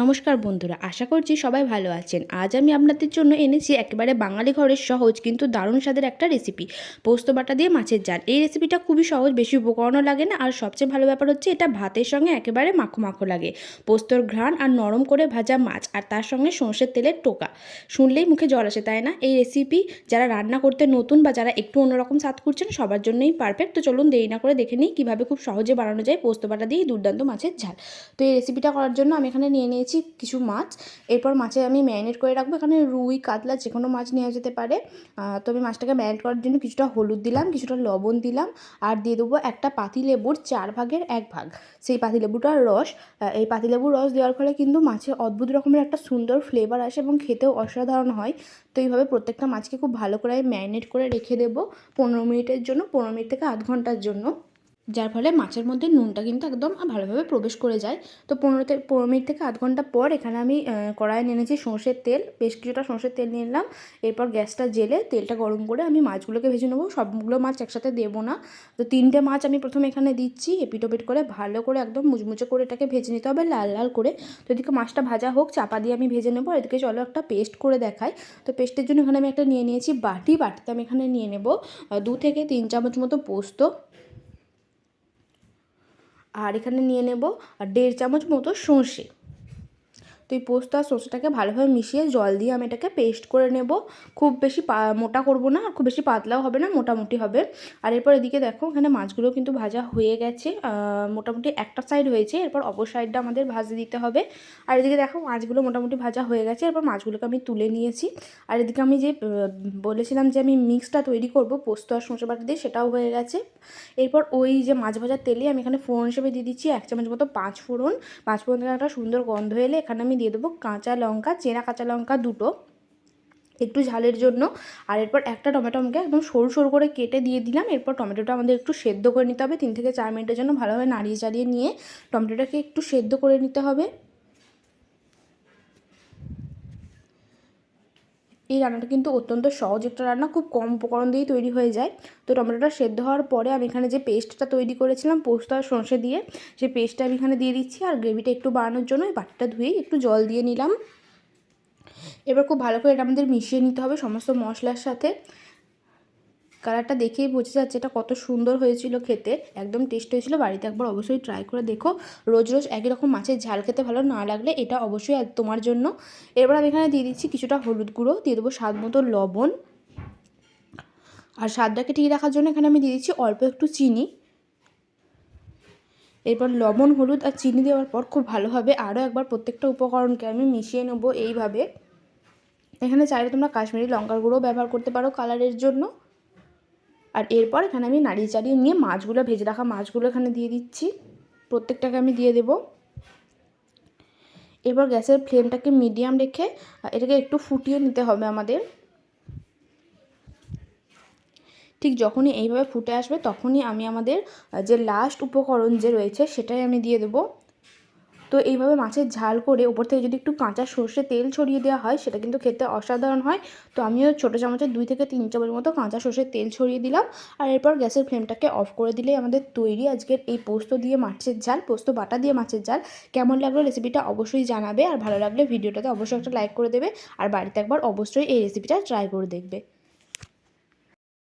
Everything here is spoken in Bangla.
নমস্কার বন্ধুরা, আশা করছি সবাই ভালো আছেন। আজ আমি আপনাদের জন্য এনেছি একেবারে বাঙালি ঘরের সহজ কিন্তু দারুণ স্বাদের একটা রেসিপি পোস্ত বাটা দিয়ে মাছের ঝাল। এই রেসিপিটা খুবই সহজ, বেশি উপকরণও লাগে না, আর সবচেয়ে ভালো ব্যাপার হচ্ছে এটা ভাতের সঙ্গে একেবারে মাখো মাখো লাগে। পোস্তর ঘ্রাণ আর নরম করে ভাজা মাছ, আর তার সঙ্গে সর্ষের তেলের টোকা। শুনলেই মুখে জল আসে, তাই না? এই রেসিপি যারা রান্না করতে নতুন বা যারা একটু অন্যরকম স্বাদ করছেন সবার জন্যই পারফেক্ট তো চলুন দেরি না করে দেখে নিই কীভাবে খুব সহজে বানানো যায় পোস্ত বাটা দিয়ে দুর্দান্ত মাছের ঝাল। তো এই রেসিপিটা করার জন্য আমি এখানে নিয়ে নিয়েছি কিছু মাছ। এরপর মাছে আমি ম্যারিনেট করে রাখব। এখানে রুই, কাতলা যে কোনো মাছ নেওয়া যেতে পারে। তো আমি মাছটাকে ম্যারিনেট করার জন্য কিছুটা হলুদ দিলাম, কিছুটা লবণ দিলাম আর দিয়ে দেবো একটা পাতিলেবুর চার ভাগের এক ভাগ। সেই পাতিলেবুটার রস এই পাতিলেবুর রস দেওয়ার ফলে কিন্তু মাছে অদ্ভুত রকমের একটা সুন্দর ফ্লেভার আসে এবং খেতেও অসাধারণ হয়। তো এইভাবে প্রত্যেকটা মাছকে খুব ভালো করে ম্যারিনেট করে রেখে দেবো পনেরো মিনিটের জন্য, পনেরো মিনিট থেকে আধ ঘণ্টার জন্য। যার ফলে মাছের মধ্যে নুনটা কিন্তু একদম ভালোভাবে প্রবেশ করে যায়। তো পনেরো থেকে পনেরো মিনিট থেকে আধ ঘণ্টা পর এখানে আমি কড়াইয়ে নিয়ে নিয়েছি সর্ষের তেল। বেশ কিছুটা সর্ষের তেল নিয়ে নিলাম। এরপর গ্যাসটা জেলে তেলটা গরম করে আমি মাছগুলোকে ভেজে নেব। সবগুলো মাছ একসাথে দেবো না। তো তিনটে মাছ আমি প্রথমে এখানে দিচ্ছি। এপিটোপিট করে ভালো করে একদম মুচমুচে করে এটাকে ভেজে নিতে হবে লাল লাল করে। তো এদিকে মাছটা ভাজা হোক, চাপা দিয়ে আমি ভেজে নেব। এদিকে চলো একটা পেস্ট করে দেখাই। তো পেস্টের জন্য এখানে আমি একটা নিয়ে নিয়েছি বাটি। বাটিতে আমি এখানে নিয়ে নেব দু থেকে তিন চামচ মতো পোস্ত। আর এখানে নিয়ে নেব আর দেড় চামচ মতো সর্ষে। তো এই পোস্ত আর সর্ষেটাকে ভালোভাবে মিশিয়ে জল দিয়ে আমি এটাকে পেস্ট করে নেব। খুব বেশি মোটা করব না, আর খুব বেশি পাতলাও হবে না, মোটামুটি হবে। আর এরপর এদিকে দেখো, এখানে মাছগুলো কিন্তু ভাজা হয়ে গেছে। মোটামুটি একটা সাইড হয়েছে, এরপর অপর সাইডটা আমাদের ভাজে দিতে হবে। আর এদিকে দেখো, মাছগুলো মোটামুটি ভাজা হয়ে গেছে, এরপর মাছগুলোকে আমি তুলে নিয়েছি। আর এদিকে আমি যে বলেছিলাম যে আমি মিক্সটা তৈরি করব, পোস্ত আর সর্ষে বাটা দিয়ে, সেটাও হয়ে গেছে। এরপর ওই যে মাছ ভাজার তেলে আমি এখানে ফোড়ন হিসেবে দিয়ে দিচ্ছি, এক চামচ মতো পাঁচ ফোড়ন। পাঁচ ফোড়ন একটা সুন্দর গন্ধ এলে এখানে আমি দিয়ে দেবো কাঁচা লঙ্কা, চেনা কাঁচা লঙ্কা দুটো একটু ঝালের জন্য। আর এরপর একটা টমেটো আমাকে একদম সরু সরু করে কেটে দিয়ে দিলাম। এরপর টমেটোটা আমাদের একটু সেদ্ধ করে নিতে হবে। তিন থেকে চার মিনিটের জন্য ভালোভাবে নাড়িয়ে চাড়িয়ে নিয়ে টমেটোটাকে একটু সেদ্ধ করে নিতে হবে। এই রান্নাটা কিন্তু অত্যন্ত সহজ। একটা রান্না খুব কম উপকরণ দিয়েই তৈরি হয়ে যায়। তো টমেটোটা সেদ্ধ হওয়ার পরে আমি এখানে যে পেস্টটা তৈরি করেছিলাম, পোস্ত আর সর্ষে দিয়ে, সেই পেস্টটা আমি এখানে দিয়ে দিচ্ছি আর গ্রেভিটা একটু বানানোর জন্য এই বাটিটা ধুয়েই একটু জল দিয়ে নিলাম। এবার খুব ভালো করে এটা আমাদের মিশিয়ে নিতে হবে সমস্ত মশলার সাথে। কালারটা দেখেই বোঝা যাচ্ছে এটা কত সুন্দর হয়েছিল খেতে। একদম টেস্ট হয়েছিল, বাড়িতে একবার অবশ্যই ট্রাই করে দেখো। রোজ রোজ একই রকম মাছের ঝাল খেতে ভালো না লাগলে এটা অবশ্যই তোমার জন্য। এরপর আমি এখানে দিয়ে দিচ্ছি কিছুটা হলুদ গুঁড়ো, দিয়ে দেবো স্বাদ মতো লবণ। আর স্বাদটাকে ঠিক রাখার জন্য এখানে আমি দিয়ে দিচ্ছি অল্প একটু চিনি। এরপর লবণ, হলুদ আর চিনি দেওয়ার পর খুব ভালোভাবে আরও একবার প্রত্যেকটা উপকরণকে আমি মিশিয়ে নেব এইভাবে। এখানে চাইলে তোমরা কাশ্মীরি লঙ্কার গুঁড়ো ব্যবহার করতে পারো কালারের জন্য। আর এরপর এখানে আমি নাড়িয়ে চাড়িয়ে নিয়ে মাছগুলো, ভেজে রাখা মাছগুলো এখানে দিয়ে দিচ্ছি। প্রত্যেকটাকে আমি দিয়ে দেবো। এবার গ্যাসের ফ্লেমটাকে মিডিয়াম রেখে এটাকে একটু ফুটিয়ে নিতে হবে আমাদের। ঠিক যখনই এইভাবে ফুটে আসবে, তখনই আমি আমাদের যে লাস্ট উপকরণ যে রয়েছে, সেটাই আমি দিয়ে দেবো। তো এইভাবে মাছের ঝাল করে ওপর থেকে যদি একটু কাঁচা সর্ষে তেল ছড়িয়ে দেওয়া হয়, সেটা কিন্তু খেতে অসাধারণ হয়। তো আমিও ছোটো চামচের দুই থেকে তিন চামচ মতো কাঁচা সর্ষের তেল ছড়িয়ে দিলাম। আর এরপর গ্যাসের ফ্লেমটাকে অফ করে দিলেই আমাদের তৈরি আজকের এই পোস্ত দিয়ে মাছের ঝাল, পোস্ত বাটা দিয়ে মাছের ঝাল। কেমন লাগল রেসিপিটা অবশ্যই জানাবে। আর ভালো লাগলে ভিডিওটাতে অবশ্যই একটা লাইক করে দেবে। আর বাড়িতে একবার অবশ্যই এই রেসিপিটা ট্রাই করে দেখবে।